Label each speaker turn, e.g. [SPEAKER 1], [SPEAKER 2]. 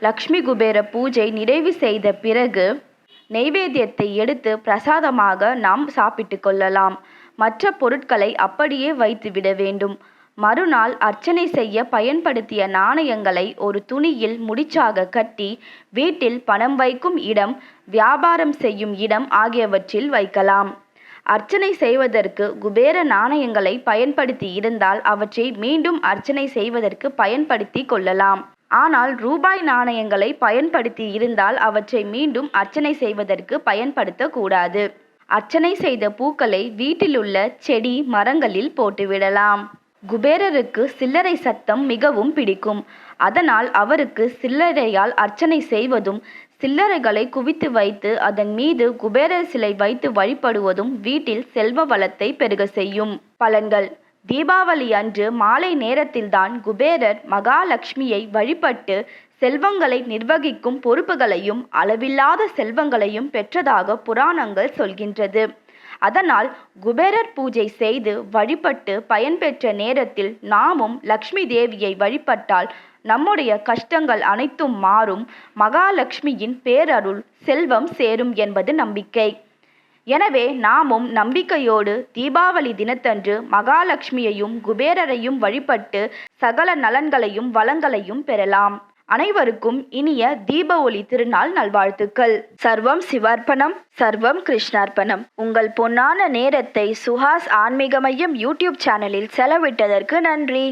[SPEAKER 1] லக்ஷ்மி குபேர பூஜை நிறைவு செய்த பிறகு நெய்வேத்தியத்தை எடுத்து பிரசாதமாக நாம் சாப்பிட்டு கொள்ளலாம். மற்ற பொருட்களை அப்படியே வைத்துவிட வேண்டும். மறுநாள் அர்ச்சனை செய்ய பயன்படுத்திய நாணயங்களை ஒரு துணியில் முடிச்சாக கட்டி வீட்டில் பணம் வைக்கும் இடம் வியாபாரம் செய்யும் இடம் ஆகியவற்றில் வைக்கலாம். அர்ச்சனை செய்வதற்கு குபேர நாணயங்களை பயன்படுத்தி இருந்தால் அவற்றை மீண்டும் அர்ச்சனை செய்வதற்கு பயன்படுத்தி கொள்ளலாம். ஆனால் ரூபாய் நாணயங்களை பயன்படுத்தி இருந்தால் அவற்றை மீண்டும் அர்ச்சனை செய்வதற்கு பயன்படுத்தக்கூடாது அர்ச்சனை செய்த பூக்களை வீட்டிலுள்ள செடி மரங்களில் போட்டுவிடலாம். குபேரருக்கு சில்லறை சத்தம் மிகவும் பிடிக்கும். அதனால் அவருக்கு சில்லறையால் அர்ச்சனை செய்வதும் சில்லறைகளை குவித்து வைத்து அதன் மீது குபேரர் சிலை வைத்து வழிபடுவதும் வீட்டில் செல்வ வளத்தை பெருக செய்யும் பலன்கள். தீபாவளி அன்று மாலை நேரத்தில்தான் குபேரர் மகாலட்சுமியை வழிபட்டு செல்வங்களை நிர்வகிக்கும் பொறுப்புகளையும் அளவில்லாத செல்வங்களையும் பெற்றதாக புராணங்கள் சொல்கின்றது. அதனால் குபேரர் பூஜை செய்து வழிபட்டு பயன்பெற்ற நேரத்தில் நாமும் லக்ஷ்மி தேவியை வழிபட்டால் நம்முடைய கஷ்டங்கள் அனைத்தும் மாறும். மகாலட்சுமியின் பேரருள் செல்வம் சேரும் என்பது நம்பிக்கை. எனவே நாமும் நம்பிக்கையோடு தீபாவளி தினத்தன்று மகாலட்சுமியையும் குபேரரையும் வழிபட்டு சகல நலன்களையும் வளங்களையும் பெறலாம். அனைவருக்கும் இனிய தீப ஒளி திருநாள் நல்வாழ்த்துக்கள். சர்வம் சிவார்ப்பணம் சர்வம் கிருஷ்ணார்ப்பணம். உங்கள் பொன்னான நேரத்தை சுஹாஸ் ஆன்மீக மையம் யூடியூப் சேனலில் செலவிட்டதற்கு நன்றி.